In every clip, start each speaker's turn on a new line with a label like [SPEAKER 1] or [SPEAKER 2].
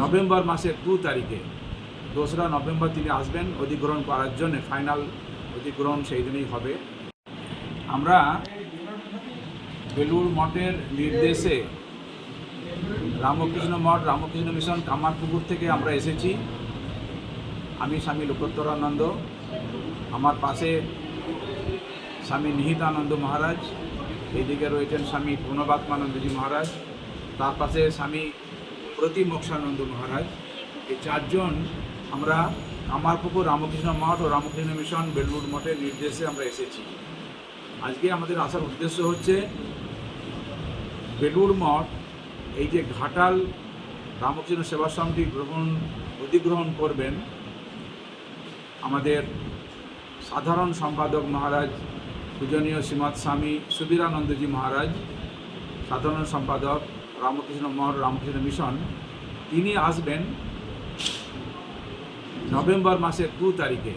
[SPEAKER 1] November মাসের দু তারিখে দোসরা নভেম্বর তিনি আসবেন অধিগ্রহণ করার জন্য ফাইনাল অধিগ্রহণ সেই দিনেই হবে। আমরা বেলুর মঠের নির্দেশে রামকৃষ্ণ মঠ, রামকৃষ্ণ মিশন, কামারপুকুর থেকে আমরা এসেছি। আমি স্বামী লোকোত্তরানন্দ আমার পাশে স্বামী নিহিতানন্দ মহারাজ, এইদিকে রয়েছেন স্বামী প্রণবাত্মানন্দজি মহারাজ, তার পাশে স্বামী প্রতিমোক্ষানন্দ মহারাজ, এই চারজন আমরা কামারপুকুর রামকৃষ্ণ মঠ ও রামকৃষ্ণ মিশন বেলুর মঠের নির্দেশে আমরা এসেছি। আজকে আমাদের আসার উদ্দেশ্য হচ্ছে বেলুর মঠ, এই যে ঘাটাল রামকৃষ্ণ সেবাশ্রমটি গ্রহণ, অধিগ্রহণ করবেন আমাদের সাধারণ সম্পাদক মহারাজ পূজনীয় শ্রীমৎ স্বামী সুবীরানন্দজি মহারাজ, সাধারণ সম্পাদক রামকৃষ্ণ মঠ রামকৃষ্ণ মিশন, তিনি আসবেন নভেম্বর মাসের দু তারিখে।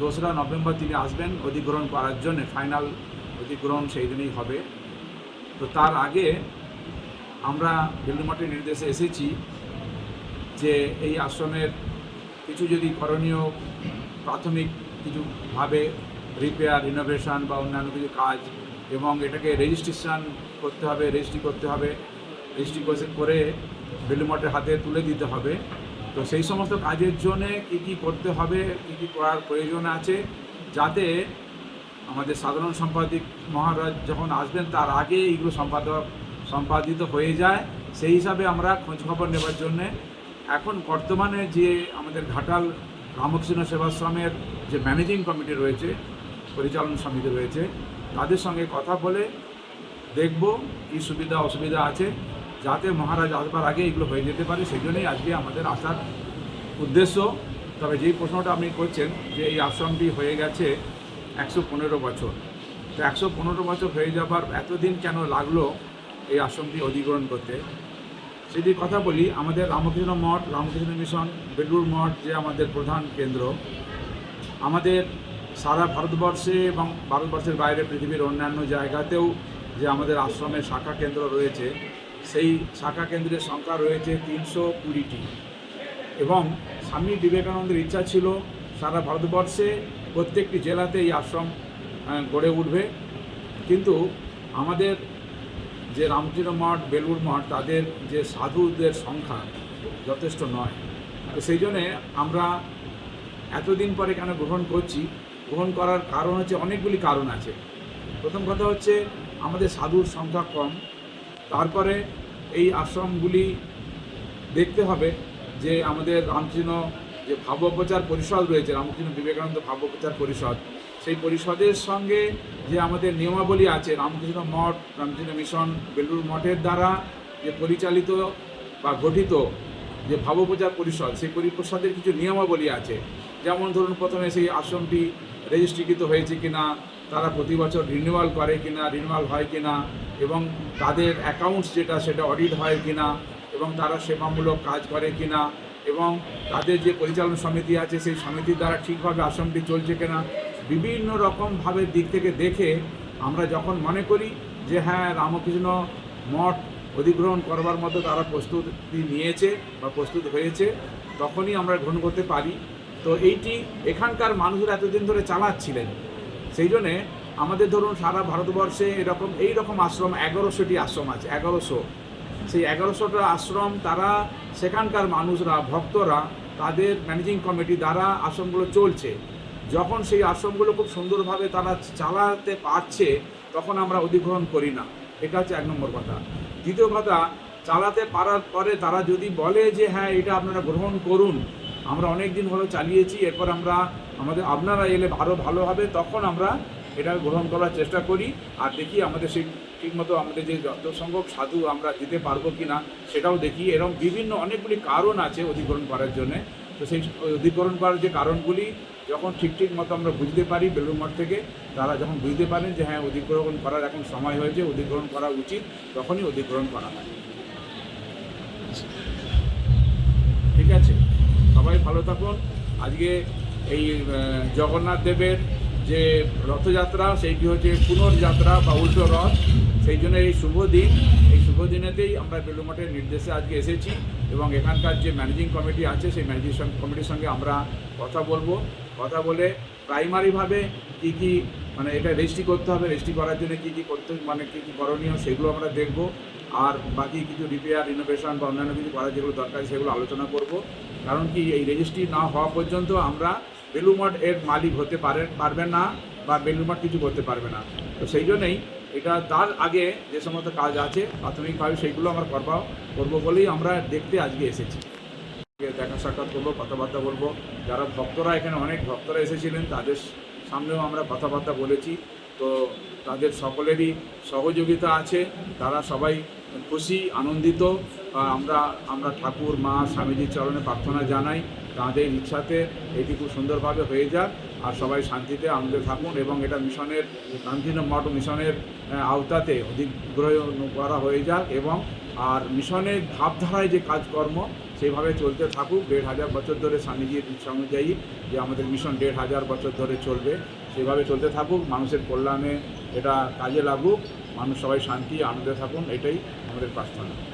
[SPEAKER 1] দোসরা নভেম্বর তিনি আসবেন অধিগ্রহণ করার জন্য ফাইনাল অধিগ্রহণ সেই দিনেই হবে। তো তার আগে আমরা বেলুমাটির নির্দেশে এসেছি যে এই আশ্রমের কিছু যদি করণীয়, প্রাথমিক কিছুভাবে রিপেয়ার রিনোভেশন বা অন্যান্য কিছু কাজ এবং এটাকে রেজিস্ট্রেশন করতে হবে রেজিস্ট্রি করতে হবে রেজিস্ট্রি করে বেলু বেলুমঠের হাতে তুলে দিতে হবে। তো সেই সমস্ত কাজের জন্যে কী কী করতে হবে, কী কী করার প্রয়োজন আছে, যাতে আমাদের সাধারণ সম্পাদিক মহারাজ যখন আসবেন তার আগে এইগুলো সম্পাদক সম্পাদিত হয়ে যায়। সেই হিসাবে আমরা খোঁজখবর নেবার জন্যে এখন বর্তমানে যে আমাদের ঘাটাল রামকৃষ্ণ সেবাশ্রমের যে ম্যানেজিং কমিটি রয়েছে, পরিচালন সমিতি রয়েছে, তাদের সঙ্গে কথা বলে দেখব কী সুবিধা অসুবিধা আছে। যাতে মহারাজ আসবার আগে এগুলো হয়ে যেতে পারে, সেই জন্যই আজকে আমাদের আসার উদ্দেশ্য। তবে যেই প্রশ্নটা আপনি করছেন যে এই আশ্রমটি হয়ে গেছে একশো পনেরো বছর, তো একশো পনেরো বছর হয়ে যাবার এতদিন কেন লাগল এই আশ্রমটি অধিগ্রহণ করতে? যদি কথা বলি, আমাদের রামকৃষ্ণ মঠ, রামকৃষ্ণ মিশন বেলুর মঠ যে আমাদের প্রধান কেন্দ্র, আমাদের সারা ভারতবর্ষে এবং ভারতবর্ষের বাইরে পৃথিবীর অন্যান্য জায়গাতেও যে আমাদের আশ্রমের শাখা কেন্দ্র রয়েছে সেই শাখা কেন্দ্রের সংখ্যা রয়েছে তিনশো কুড়িটি। এবং স্বামী বিবেকানন্দের ইচ্ছা ছিল সারা ভারতবর্ষে প্রত্যেকটি জেলাতে এই আশ্রম গড়ে উঠবে। কিন্তু আমাদের যে রামকৃষ্ণ মঠ বেলুর মঠ, তাদের যে সাধুদের সংখ্যা যথেষ্ট নয়। তো সেই জন্যে আমরা এতদিন পরে কেন গ্রহণ করছি? গ্রহণ করার কারণ হচ্ছে অনেকগুলি কারণ আছে। প্রথম কথা হচ্ছে আমাদের সাধুর সংখ্যা কম। তারপরে এই আশ্রমগুলি দেখতে হবে যে আমাদের রামকৃষ্ণ যে ভাবপ্রচার পরিষদ রয়েছে, রামকৃষ্ণ বিবেকানন্দ ভাবপ্রচার পরিষদ, সেই পরিষদের সঙ্গে যে আমাদের নিয়মাবলী আছে, রামকৃষ্ণ মঠ, রামকৃষ্ণ মিশন বেলুর মঠের দ্বারা যে পরিচালিত বা গঠিত যে ভাবপ্রচার পরিষদ, সেই পরিষদের কিছু নিয়মাবলী আছে। যেমন ধরুন প্রথমে সেই আশ্রমটি রেজিস্ট্রিকৃত হয়েছে কিনা তারা প্রতি বছর রিনিউয়াল করে কিনা রিনিউয়াল হয় কিনা, এবং তাদের অ্যাকাউন্টস যেটা সেটা অডিট হয় কিনা, এবং তারা সেবামূলক কাজ করে কিনা, এবং তাদের যে পরিচালন সমিতি আছে সেই সমিতির দ্বারা ঠিকভাবে আশ্রমটি চলছে কিনা, বিভিন্ন রকমভাবে দিক থেকে দেখে আমরা যখন মনে করি যে হ্যাঁ রামকৃষ্ণ মঠ অধিগ্রহণ করবার মতো তারা প্রস্তুতি নিয়েছে বা প্রস্তুত হয়েছে, তখনই আমরা গ্রহণ করতে পারি। তো এইটি এখানকার মানুষরা এতদিন ধরে চালাচ্ছিলেন। সেই জন্যে আমাদের ধরুন সারা ভারতবর্ষে এরকম এই রকম আশ্রম, এগারোশোটি আশ্রম আছে, এগারোশো। সেই এগারোশোটা আশ্রম তারা, সেখানকার মানুষরা, ভক্তরা, তাদের ম্যানেজিং কমিটি দ্বারা আশ্রমগুলো চলছে। যখন সেই আশ্রমগুলো খুব সুন্দরভাবে তারা চালাতে পারছে, তখন আমরা অধিগ্রহণ করি না। এটা হচ্ছে এক নম্বর কথা। দ্বিতীয় কথা, চালাতে পারার পরে তারা যদি বলে যে হ্যাঁ এটা আপনারা গ্রহণ করুন। আমরা অনেক দিন হলো চালিয়েছি, এরপর আমরা আমাদের আপনারা এলে আরও ভালো হবে, তখন আমরা এটা গ্রহণ করার চেষ্টা করি। আর দেখি আমাদের সেই ঠিকমতো আমাদের যে যত সম্ভব সাধু আমরা দিতে পারব কি না সেটাও দেখি। এরকম বিভিন্ন অনেকগুলি কারণ আছে অধিগ্রহণ করার জন্যে। তো সেই অধিগ্রহণ করার যে কারণগুলি, যখন ঠিক ঠিক মতো আমরা বুঝতে পারি বেলুর মঠ থেকে, তারা যখন বুঝতে পারেন যে হ্যাঁ অধিগ্রহণ করার এখন সময় হয়েছে, অধিগ্রহণ করা উচিত, তখনই অধিগ্রহণ করা হয়। ঠিক আছে? সবাই ভালো থাকুন। আজকে এই জগন্নাথ দেবের যে রথযাত্রা, সেইটি হচ্ছে পুনর্যাত্রা বা উল্টো রথ। সেই জন্য এই শুভ দিন। এই শুভ দিনেতেই আমরা বেলুমঠের নির্দেশে আজকে এসেছি এবং এখানকার যে ম্যানেজিং কমিটি আছে, সেই ম্যানেজিং কমিটির সঙ্গে আমরা কথা বলব। কথা বলে প্রাইমারিভাবে কী কী মানে এটা রেজিস্ট্রি করতে হবে রেজিস্ট্রি করার জন্য কী কী করতে মানে কী কী করণীয় সেগুলো আমরা দেখব। আর বাকি কিছু রিপেয়ার ইনোভেশন বা অন্যান্য কিছু করার যেগুলো দরকার সেগুলো আলোচনা করব। কারণ কি এই রেজিস্ট্রি না হওয়া পর্যন্ত আমরা বেলুমঠ এর মালিক হতে পারে, পারবে না বা বেলুমঠ কিছু করতে পারবে না। তো সেই জন্যই এটা তার আগে যে সমস্ত কাজ আছে প্রাথমিকভাবে সেইগুলো আমরা করবা, করব বলেই আমরা দেখতে আজকে এসেছি। দেখা সাক্ষাৎ করব, কথাবার্তা বলব। যারা ভক্তরা এখানে অনেক ভক্তরা এসেছিলেন, তাদের সামনেও আমরা কথাবার্তা বলেছি। তো তাদের সকলেরই সহযোগিতা আছে। তারা সবাই খুশি, আনন্দিত। আমরা আমরা ঠাকুর, মা, স্বামীজির চরণে প্রার্থনা জানাই। তাদের ইচ্ছাতে এটি খুব সুন্দরভাবে হয়ে যাক আর সবাই শান্তিতে আনন্দে থাকুন এবং এটা মিশনের গান্ধীন মঠ মিশনের আওতাতে অধিগ্রহণ করা হয়ে যাক এবং আর মিশনের ভাবধারায় যে কাজকর্ম, সেইভাবে চলতে থাকুক। দেড় হাজার বছর ধরে স্বামীজির ইচ্ছা অনুযায়ী যে আমাদের মিশন দেড় হাজার বছর ধরে চলবে সেভাবে চলতে থাকুক। মানুষের কল্যাণে এটা কাজে লাগুক। মানুষ সবাই শান্তি, আনন্দে থাকুন, এটাই আমাদের প্রার্থনা।